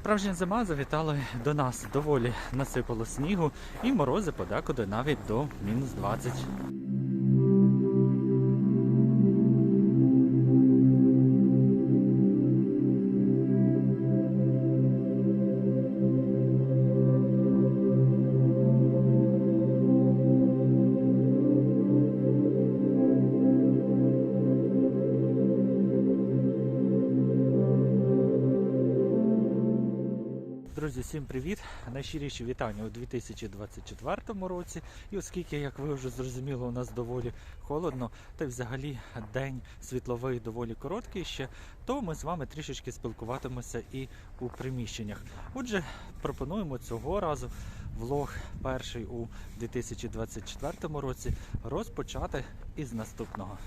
Справжня зима завітала до нас. Доволі насипало снігу і морози подекуди навіть до мінус 20. Друзі, всім привіт! Найщиріші вітання у 2024 році. І оскільки, як ви вже зрозуміли, у нас доволі холодно, та й взагалі день світловий доволі короткий ще, то ми з вами трішечки спілкуватимемося і у приміщеннях. Отже, пропонуємо цього разу влог перший у 2024 році розпочати із наступного.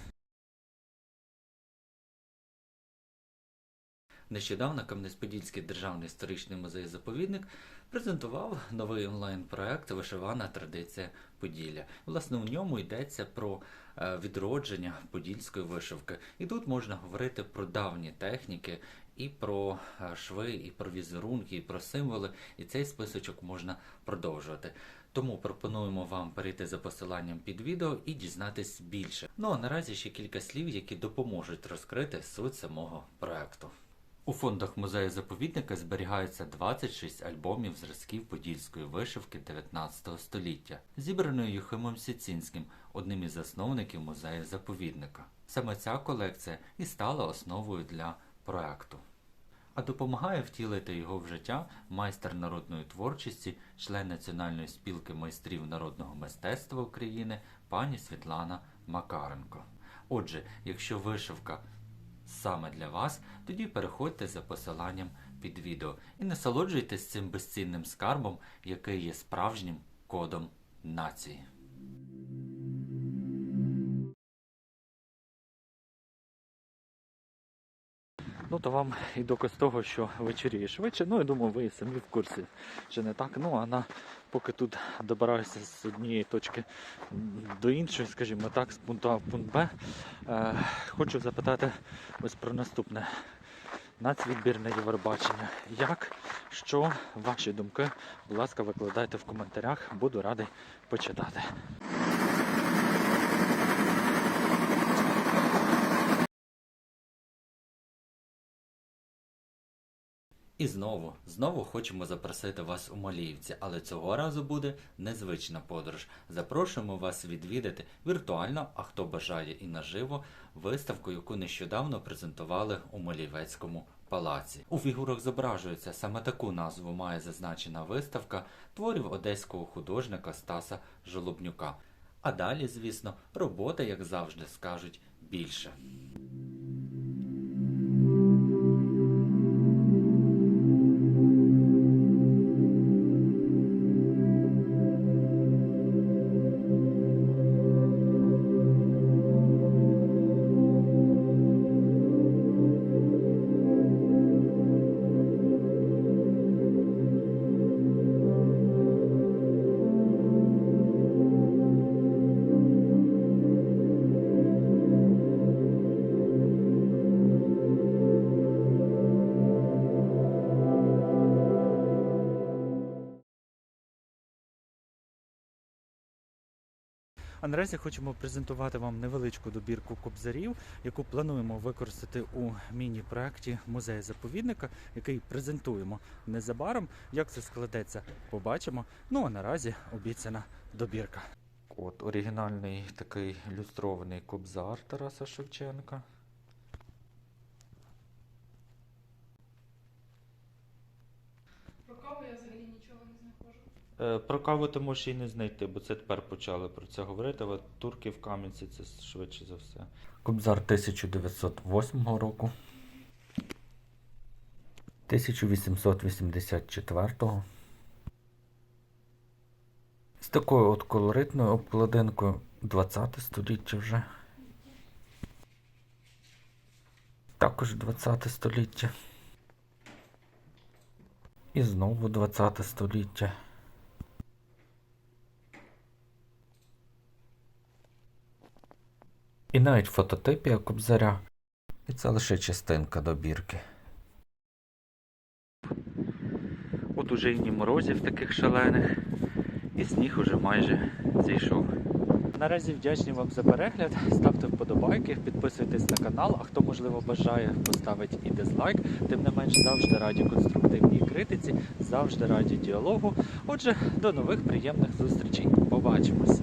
Нещодавно Кам'янець-Подільський державний історичний музей-заповідник презентував новий онлайн-проект Вишивана традиція Поділля. Власне, у ньому йдеться про е, відродження подільської вишивки. І тут можна говорити про давні техніки, і про е, шви, і про візерунки, і про символи. І цей списочок можна продовжувати. Тому пропонуємо вам перейти за посиланням під відео і дізнатись більше. Ну а наразі ще кілька слів, які допоможуть розкрити суть самого проекту. У фондах музею заповідника зберігається 26 альбомів зразків подільської вишивки 19 століття, зібраної Юхимом Сіцинським, одним із засновників музею заповідника. Саме ця колекція і стала основою для проекту. А допомагає втілити його в життя майстер народної творчості, член Національної спілки майстрів народного мистецтва України пані Світлана Макаренко. Отже, якщо вишивка саме для вас, тоді переходьте за посиланням під відео і насолоджуйтесь цим безцінним скарбом, який є справжнім кодом нації. Ну, то вам і доказ того, що вечоріє швидше. Ну, я думаю, ви самі в курсі, чи не так. Ну, а на поки тут добираюся з однієї точки до іншої, скажімо так, з пункту А в пункт Б, е, хочу запитати ось про наступне. Нацвідбірне Євробачення. Як, що, ваші думки, будь ласка, викладайте в коментарях, буду радий почитати. І знову, знову хочемо запросити вас у Маліївці, але цього разу буде незвична подорож. Запрошуємо вас відвідати віртуально, а хто бажає і наживо, виставку, яку нещодавно презентували у Малівецькому палаці. У фігурах зображується саме таку назву має зазначена виставка творів одеського художника Стаса Жолобнюка. А далі, звісно, робота, як завжди, скажуть більше. А наразі хочемо презентувати вам невеличку добірку кобзарів, яку плануємо використати у міні-проекті музею заповідника, який презентуємо незабаром. Як це складеться, побачимо. Ну а наразі обіцяна добірка. От оригінальний такий люстрований кобзар Тараса Шевченка. Про каву я взагалі нічого не знаходжу. Е, Про каву ти можеш і не знайти, бо це тепер почали про це говорити, але турки в Кам'янці це швидше за все. Кобзар 1908 року. 1884 З такою от колоритною обкладинкою 20 століття вже. Також 20 століття. І знову 20 століття. І навіть фототипія кобзаря. І це лише частинка добірки. От уже і ні морозів таких шалених, і сніг уже майже зійшов. Наразі вдячні вам за перегляд. Ставте вподобайки, підписуйтесь на канал. А хто можливо бажає поставити і дизлайк, тим не менш завжди раді конструктивній критиці, завжди раді діалогу. Отже, до нових приємних зустрічей. Побачимось!